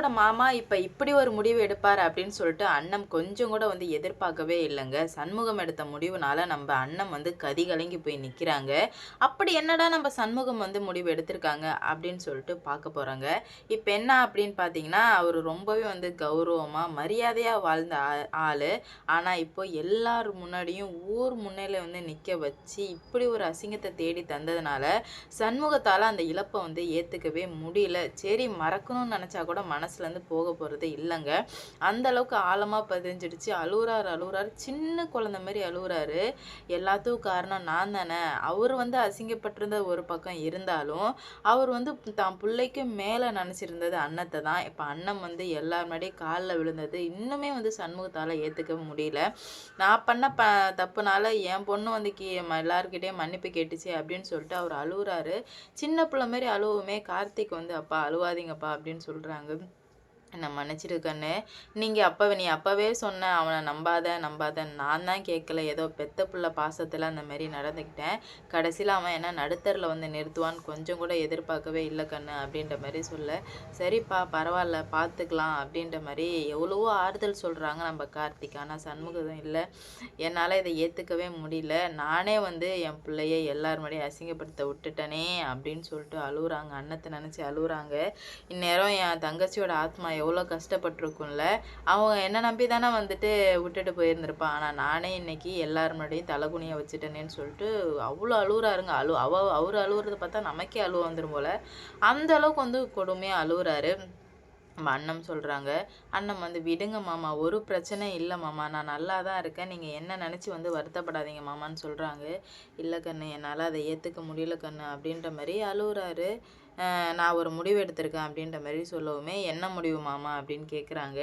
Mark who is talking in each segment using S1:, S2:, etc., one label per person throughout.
S1: அண்ணனோட மாமா இப்போ இப்படி ஒரு முடிவு எடுப்பார் அப்படின்னு சொல்லிட்டு அண்ணம் கொஞ்சம் கூட வந்து எதிர்பார்க்கவே இல்லைங்க. சண்முகம் எடுத்த முடிவுனால நம்ம அண்ணம் வந்து கதி கலங்கி போய் நிற்கிறாங்க அப்படி என்னடா நம்ம சண்முகம் வந்து முடிவு எடுத்திருக்காங்க அப்படின்னு சொல்லிட்டு பார்க்க போகிறாங்க இப்போ என்ன அப்படின்னு பார்த்தீங்கன்னா அவர் ரொம்பவே வந்து கௌரவமாக மரியாதையாக வாழ்ந்த ஆ- ஆனால் இப்போ எல்லார் முன்னாடியும் ஊர் முன்னையில் வந்து நிற்க வச்சு இப்படி ஒரு அசிங்கத்தை தேடி தந்ததுனால சண்முகத்தால் அந்த இழப்பை வந்து ஏற்றுக்கவே முடியல. சரி மறக்கணும்னு நினச்சா கூட மனசுலேருந்து போக போகிறது இல்லைங்க. அந்தளவுக்கு ஆழமாக பதிஞ்சிடுச்சு. அழுகுறாரு அழுகுறாரு சின்ன குழந்த மாதிரி அழுகுறாரு எல்லாத்துக்கும் காரணம் நான் தானே. அவர் வந்து அசிங்கப்பட்டிருந்த ஒரு பக்கம் இருந்தாலும் அவர் வந்து தான் பிள்ளைக்கு மேலே நினச்சிருந்தது அன்னத்தை தான். இப்போ அண்ணன் வந்து எல்லார் முன்னாடியும் காலில் விழுந்தது. இன்னுமே வந்து சண்முகத்தால் ஏற்றுக்க முடியல. நான் பண்ண ப தப்புனால என் பொண்ணு வந்து கீ ம- மன்னிப்பு கேட்டுச்சு அப்படின்னு சொல்லிட்டு அவர் அழுகுறாரு சின்ன பிள்ளை மாதிரி அழுவுமே கார்த்திக் வந்து அப்பா அழுவாதீங்கப்பா அப்படின்னு சொல்கிறாங்க என்னை மன்னிச்சிடு கண்ணு நீங்கள் அப்போ நீ அப்போவே சொன்ன அவனை நம்பாத நம்பாத நான் தான் கேட்கல. ஏதோ பெத்த புள்ள பாசத்தில் அந்த மாதிரி நடந்துக்கிட்டேன். கடைசியில் அவன் என்ன நடுத்தரில் வந்து நிறுத்துவான்னு கொஞ்சம் கூட எதிர்பார்க்கவே இல்லை கண்ணு அப்படின்ற மாதிரி சொல்ல. சரிப்பா பரவாயில்ல பார்த்துக்கலாம் அப்படின்ற மாதிரி எவ்வளவோ ஆறுதல் சொல்கிறாங்க நம்ம கார்த்திக். ஆனால் சண்முகம் இல்லை. என்னால் இதை ஏற்றுக்கவே முடியல. நானே வந்து என் பிள்ளைய எல்லார் முன்னாடியும் அசிங்கப்படுத்த விட்டுட்டனே அப்படின்னு சொல்லிட்டு அழுகுறாங்க அன்னத்தை நினச்சி அழுகுறாங்க இந்நேரம் என் தங்கச்சியோட ஆத்மா எவ்வளோ கஷ்டப்பட்டிருக்கும்ல அவங்க என்ன நம்பி தானே வந்துட்டு விட்டுட்டு போயிருந்திருப்பான். ஆனால் நானே இன்னைக்கு எல்லார் முன்னாடியும் தலைகுனிய வச்சுட்டேனேன்னு சொல்லிட்டு அவ்வளோ அழுகுறாருங்க அழு அவ அவர் அழுகுறத பார்த்தா நமக்கே அழுவ வந்துடும் போல. அந்த அளவுக்கு வந்து கொடுமையாக அழுகுறாரு நம்ம அண்ணன் சொல்கிறாங்க அண்ணன் வந்து விடுங்க மாமா ஒரு பிரச்சனை இல்லை மாமா. நான் நல்லா தான் இருக்கேன். நீங்கள் என்ன நினச்சி வந்து வருத்தப்படாதீங்க மாமான்னு சொல்கிறாங்க இல்லை கண்ணு என்னால் அதை ஏற்றுக்க முடியல கண்ணு அப்படின்ற மாதிரி அழுகுறாரு நான் ஒரு முடிவு எடுத்திருக்கேன் அப்படின்ற மாதிரி சொல்லவுமே என்ன முடிவு மாமா? அப்படின்னு கேட்குறாங்க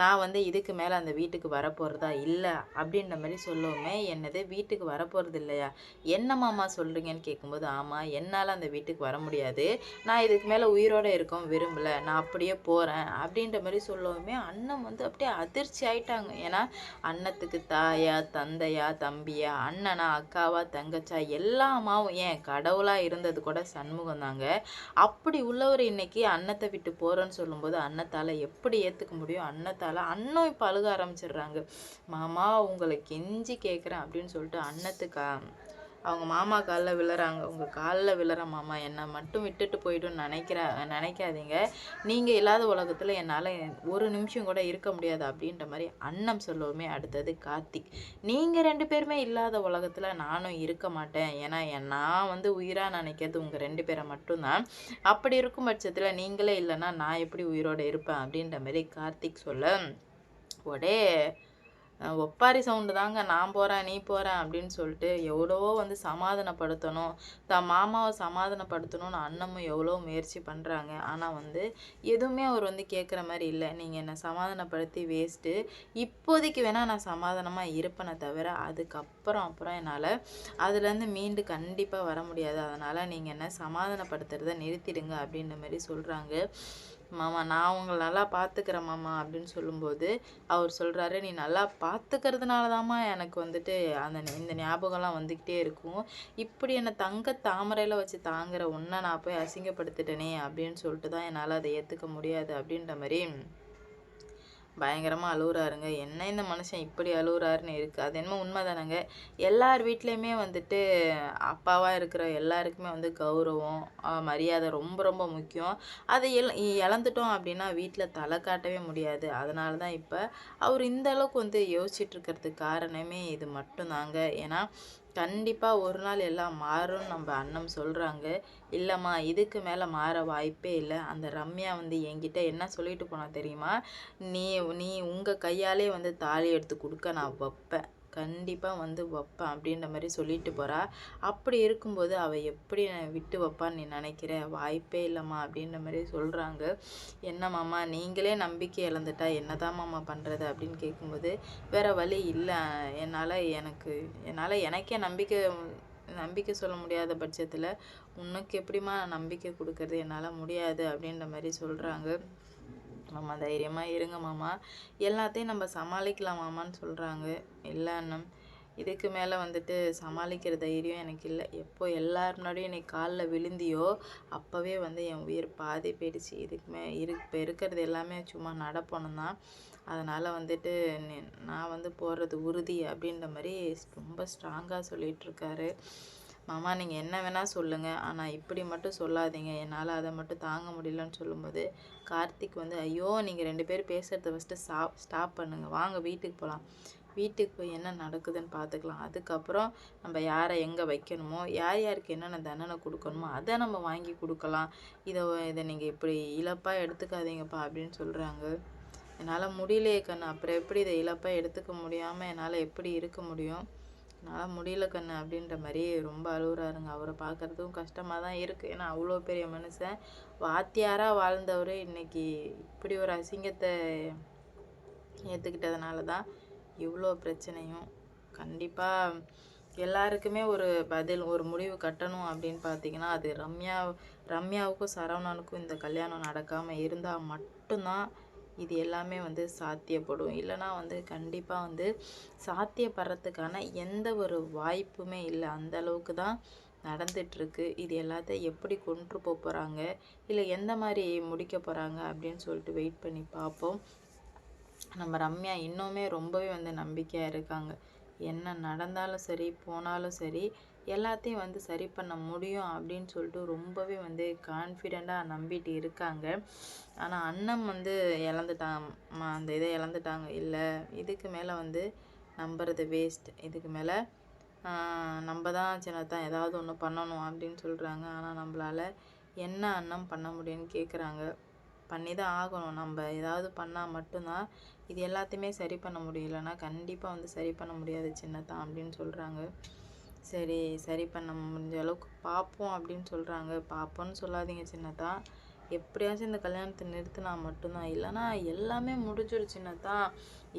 S1: நான் வந்து இதுக்கு மேலே அந்த வீட்டுக்கு வரப்போகிறதா இல்லை? அப்படின்ற மாதிரி சொல்லவுமே என்னது? வீட்டுக்கு வரப்போகிறது இல்லையா? என்ன மாமா சொல்கிறீங்கன்னு கேட்கும்போது ஆமாம் என்னால் அந்த வீட்டுக்கு வர முடியாது. நான் இதுக்கு மேலே உயிரோடு இருக்கவும் விரும்பல. நான் அப்படியே போகிறேன் அப்படின்ற மாதிரி சொல்லவுமே அண்ணன் வந்து அப்படியே அதிர்ச்சி ஆயிட்டாங்க. ஏன்னா அண்ணத்துக்கு தாயா தந்தையா தம்பியா அண்ணனா அக்காவா தங்கச்சா எல்லாமாவும் ஏன் கடவுளாக இருந்தது கூட சண்முகம் தாங்க அப்படி உள்ளவர் இன்னைக்கு அன்னத்தை விட்டு போகிறேன்னு சொல்லும்போது அன்னத்தால் எப்படி ஏற்றுக்க முடியும்? அன்னத்தால் அன்னம் இப்போ அழுக ஆரம்பிச்சிடுறாங்க. மாமா உங்களை கெஞ்சி கேட்குறேன் அப்படின்னு சொல்லிட்டு அன்னத்துக்கா அவங்க மாமா காலில் விழுறாங்க. உங்கள் காலில் விழுற மாமா என்னை மட்டும் விட்டுட்டு போய்டும் நினைக்கிற நினைக்காதீங்க. நீங்கள் இல்லாத உலகத்தில் என்னால் ஒரு நிமிஷம் கூட இருக்க முடியாது அப்படின்ற மாதிரி அன்னம் சொல்லுவோமே அடுத்தது கார்த்திக் நீங்கள் ரெண்டு பேருமே இல்லாத உலகத்தில் நானும் இருக்க மாட்டேன். ஏன்னா நான் வந்து உயிராக நினைக்கிறது உங்கள் ரெண்டு பேரை மட்டும்தான். அப்படி இருக்கும் பட்சத்தில் நீங்களே இல்லைன்னா நான் எப்படி உயிரோடு இருப்பேன் அப்படின்ற மாதிரி கார்த்திக் சொல்ல உடே ஒப்பாரி சவுண்டு தாங்க நான் போகிறேன் நீ போகிறேன் அப்படின்னு சொல்லிட்டு எவ்வளவோ வந்து சமாதானப்படுத்தணும். தான் மாமாவை சமாதானப்படுத்தணும்னு அண்ணமும் எவ்வளோ முயற்சி பண்ணுறாங்க ஆனால் வந்து எதுவுமே அவர் வந்து கேட்குற மாதிரி இல்லை. நீங்கள் என்னை சமாதானப்படுத்தி வேஸ்ட்டு இப்போதைக்கு வேணால் நான் சமாதானமாக இருப்பேனே தவிர அதுக்கப்புறம் அப்புறம் என்னால் அதுலேருந்து மீண்டு கண்டிப்பாக வர முடியாது. அதனால் நீங்கள் என்ன சமாதானப்படுத்துறதை நிறுத்திடுங்க அப்படின்ற மாதிரி சொல்கிறாங்க மாமா நான் உங்களை நல்லா பார்த்துக்கிறேன் மாமா அப்படின்னு சொல்லும்போது அவர் சொல்கிறாரு நீ நல்லா பார்த்துக்கிறதுனால தாம்மா எனக்கு வந்துட்டு அந்த இந்த ஞாபகம்லாம் வந்துக்கிட்டே இருக்கும். இப்படி என்னை தங்க தாமரையில் வச்சு தாங்குற உன்னை நான் போய் அசிங்கப்படுத்திட்டேனே அப்படின்னு சொல்லிட்டு தான் என்னால் அதை ஏற்றுக்க முடியாது அப்படின்ற மாதிரி பயங்கரமாக அழுகுறாருங்க என்ன இந்த மனுஷன் இப்படி அழுகுறாருன்னு இருக்குது அது என்னமோ உண்மை தானேங்க எல்லார் வீட்லேயுமே வந்துட்டு அப்பாவாக இருக்கிற எல்லாருக்குமே வந்து கௌரவம் மரியாதை ரொம்ப ரொம்ப முக்கியம். அதை இழ இழந்துட்டோம் அப்படின்னா வீட்டில் தலை காட்டவே முடியாது. அதனால தான் இப்போ அவர் இந்த அளவுக்கு வந்து யோசிச்சுட்டு இருக்கிறதுக்கு காரணமே இது மட்டும்தாங்க. ஏன்னா கண்டிப்பாக ஒரு நாள் எல்லாம் மாறும்னு நம்ம அண்ணன் சொல்கிறாங்க இல்லைம்மா இதுக்கு மேலே மாற வாய்ப்பே இல்லை. அந்த ரம்யா வந்து என்கிட்ட என்ன சொல்லிட்டு போனால் தெரியுமா? நீ நீ உங்கள் கையாலே வந்து தாலி எடுத்து கொடுக்க நான் வைப்பேன். கண்டிப்பாக வந்து வைப்பேன் அப்படின்ற மாதிரி சொல்லிட்டு போகிறா அப்படி இருக்கும்போது அவள் எப்படி விட்டு வைப்பான்னு நீ நினைக்கிற? வாய்ப்பே இல்லைம்மா அப்படின்ற மாதிரி சொல்கிறாங்க என்ன மாமா நீங்களே நம்பிக்கை இழந்துட்டா என்னதான் மாமா பண்ணுறது அப்படின்னு கேட்கும்போது வேறு வழி இல்லை. என்னால் எனக்கு என்னால் எனக்கே நம்பிக்கை நம்பிக்கை சொல்ல முடியாத பட்சத்தில் உனக்கு எப்படிம்மா நம்பிக்கை கொடுக்கறது? என்னால் முடியாது அப்படின்ற மாதிரி சொல்கிறாங்க மாமா தைரியமாக இருங்க மாமா. எல்லாத்தையும் நம்ம சமாளிக்கலாம் மாமான்னு சொல்கிறாங்க இல்லை அண்ணன் இதுக்கு மேலே வந்துட்டு சமாளிக்கிற தைரியம் எனக்கு இல்லை. எப்போ எல்லார் முன்னாடியும் என்னை காலில் விழுந்தியோ அப்போவே வந்து என் உயிர் பாதி போயிடுச்சு. இதுக்கு மே இரு இப்போ இருக்கிறது எல்லாமே சும்மா நடப்பணும் தான். அதனால் வந்துட்டு நான் வந்து போகிறது உறுதி அப்படின்ற மாதிரி ரொம்ப ஸ்ட்ராங்காக சொல்லிகிட்ருக்காரு மாமா நீங்கள் என்ன வேணால் சொல்லுங்கள் ஆனால் இப்படி மட்டும் சொல்லாதீங்க. என்னால் அதை மட்டும் தாங்க முடியலன்னு சொல்லும்போது கார்த்திக் வந்து ஐயோ நீங்கள் ரெண்டு பேர் பேசுகிறத ஃபஸ்ட்டு ஸ்டாப் ஸ்டாப் பண்ணுங்கள் வாங்க வீட்டுக்கு போகலாம் வீட்டுக்கு போய் என்ன நடக்குதுன்னு பார்த்துக்கலாம் அதுக்கப்புறம் நம்ம யாரை எங்கே வைக்கணுமோ யார் யாருக்கு என்னென்ன தண்டனை கொடுக்கணுமோ அதை நம்ம வாங்கி கொடுக்கலாம். இதை இதை நீங்கள் இப்படி இழப்பாக எடுத்துக்காதீங்கப்பா அப்படின்னு சொல்கிறாங்க என்னால் முடியலையே கண்ணு. அப்புறம் எப்படி இதை இழப்பாக எடுத்துக்க முடியாமல் என்னால் எப்படி இருக்க முடியும்? என்னால் முடியல கண்ணு அப்படின்ற மாதிரி ரொம்ப அழுகுறாருங்க. அவரை பார்க்குறதுக்கும் கஷ்டமாக தான் இருக்குது ஏன்னா அவ்வளோ பெரிய மனுஷன். வாத்தியாராக வாழ்ந்தவர் இன்றைக்கி இப்படி ஒரு அசிங்கத்தை ஏற்றுக்கிட்டதுனால தான் இவ்வளோ பிரச்சனையும். கண்டிப்பாக எல்லாருக்குமே ஒரு பதில் ஒரு முடிவு கட்டணும் அப்படின்னு பார்த்தீங்கன்னா அது ரம்யா ரம்யாவுக்கும் சரவணனுக்கும் இந்த கல்யாணம் நடக்காமல் இருந்தால் மட்டும்தான் இது எல்லாமே வந்து சாத்தியப்படும். இல்லைன்னா வந்து கண்டிப்பாக வந்து சாத்தியப்படுறதுக்கான எந்த ஒரு வாய்ப்புமே இல்லை. அந்த அளவுக்கு தான் நடந்துட்டுருக்கு இது எல்லாத்தையும் எப்படி கொண்டு போக போகிறாங்க இல்லை எந்த மாதிரி முடிக்க போகிறாங்க அப்படின்னு சொல்லிட்டு வெயிட் பண்ணி பார்ப்போம் நம்ம ரம்யா இன்னுமே ரொம்பவே வந்து நம்பிக்கையாக இருக்காங்க. என்ன நடந்தாலும் சரி போனாலும் சரி எல்லாத்தையும் வந்து சரி பண்ண முடியும் அப்படின்னு சொல்லிட்டு ரொம்பவே வந்து கான்ஃபிடெண்ட்டாக நம்பிட்டு இருக்காங்க. ஆனால் அண்ணன் வந்து இழந்துட்டாங்க அந்த இதை இழந்துட்டாங்க. இல்லை இதுக்கு மேலே வந்து நம்புறது வேஸ்ட் இதுக்கு மேலே நம்ம தான் சின்னதான் ஏதாவது ஒன்று பண்ணணும் அப்படின்னு சொல்கிறாங்க ஆனால் நம்மளால என்ன அன்னம் பண்ண முடியும்னு கேட்குறாங்க பண்ணி தான் ஆகணும். நம்ம ஏதாவது பண்ணால் மட்டும்தான் இது எல்லாத்தையுமே சரி பண்ண முடியலன்னா கண்டிப்பாக வந்து சரி பண்ண முடியாது சின்னதான் அப்படின்னு சொல்கிறாங்க சரி சரி பண்ண முடிஞ்ச அளவுக்கு பார்ப்போம் அப்படின்னு சொல்கிறாங்க பார்ப்போன்னு சொல்லாதீங்க சின்னதா எப்படியாச்சும் இந்த கல்யாணத்தை நிறுத்தினா மட்டும்தான். இல்லைன்னா எல்லாமே முடிஞ்சிடும் தான்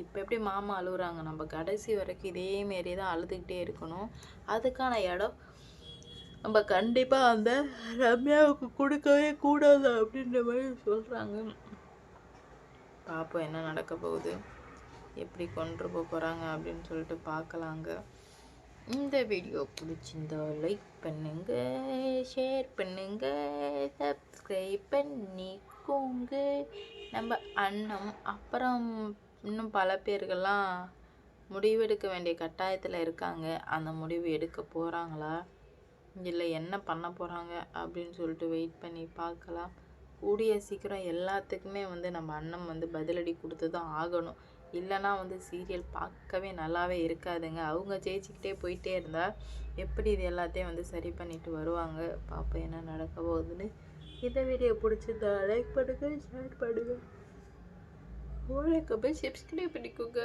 S1: இப்போ எப்படி மாமா அழுகுறாங்க நம்ம கடைசி வரைக்கும் இதே மாரி தான் அழுதுகிட்டே இருக்கணும். அதுக்கான இடம் நம்ம கண்டிப்பாக அந்த ரம்யாவுக்கு கொடுக்கவே கூடாது அப்படின்ற மாதிரி சொல்கிறாங்க பார்ப்போம் என்ன நடக்க போகுது? எப்படி கொண்டு போக போகிறாங்க அப்படின்னு சொல்லிட்டு பார்க்கலாங்க இந்த வீடியோ பிடிச்சிருந்தா லைக் பண்ணுங்க ஷேர் பண்ணுங்க சப்ஸ்கிரைப் பண்ணிக்கோங்க. நம்ம அண்ணம் அப்புறம் இன்னும் பல பேர்கள்லாம் முடிவெடுக்க வேண்டிய கட்டாயத்தில் இருக்காங்க. அந்த முடிவு எடுக்க போகிறாங்களா இல்லை என்ன பண்ண போகிறாங்க அப்படின்னு சொல்லிட்டு வெயிட் பண்ணி பார்க்கலாம். கூடிய சீக்கிரம் எல்லாத்துக்குமே வந்து நம்ம அண்ணன் வந்து பதிலடி கொடுத்து தான் ஆகணும். இல்லைன்னா வந்து சீரியல் பார்க்கவே நல்லாவே இருக்காதுங்க. அவங்க ஜெயிச்சுக்கிட்டே போயிட்டே இருந்தால் எப்படி இது எல்லாத்தையும் வந்து சரி பண்ணிட்டு வருவாங்க? பார்ப்போம் என்ன நடக்க போகுதுன்னு. இந்த வீடியோ பிடிச்சிருந்தா லைக் பண்ணுங்கள் ஷேர் பண்ணுங்கள் உங்களுக்கு போய் சப்ஸ்கிரைப் பண்ணிக்கோங்க.